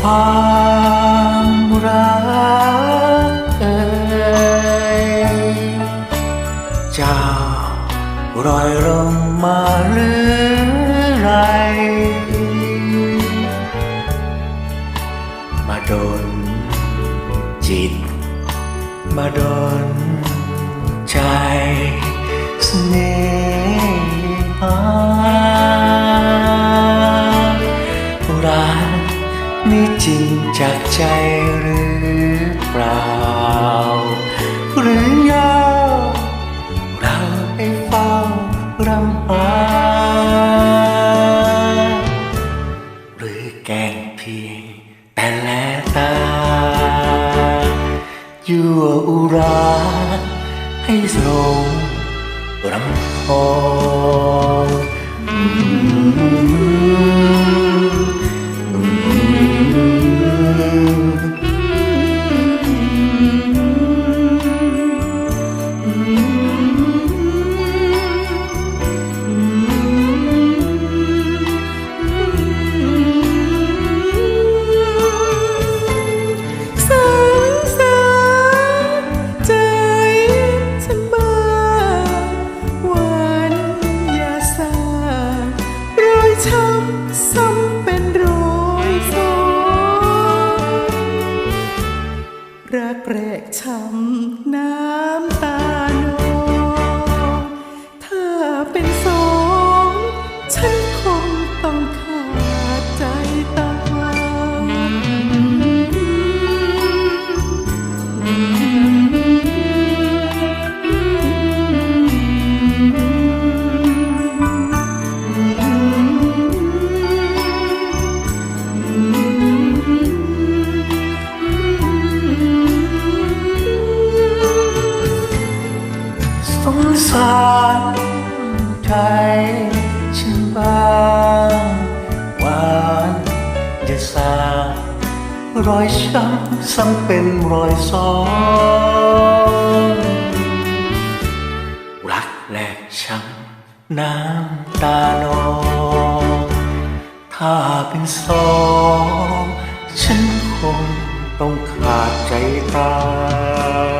ความรักเอ่ยเจ้ารอยลงมาหรือไร มาโดนจิต มาโดนใจเสน่ห หรือยาวเราให้เฝ้ารำหาหรือแกงเพียงแต่แลตา ยั่วอุราให้สงรำพอง สงสารใจฉันบ้างหวานจะสารอยช้ำซ้ำเป็นรอยซ้อนรักแลกช้ำน้ำตานองถ้าเป็นสองฉันคงต้องขาดใจตาย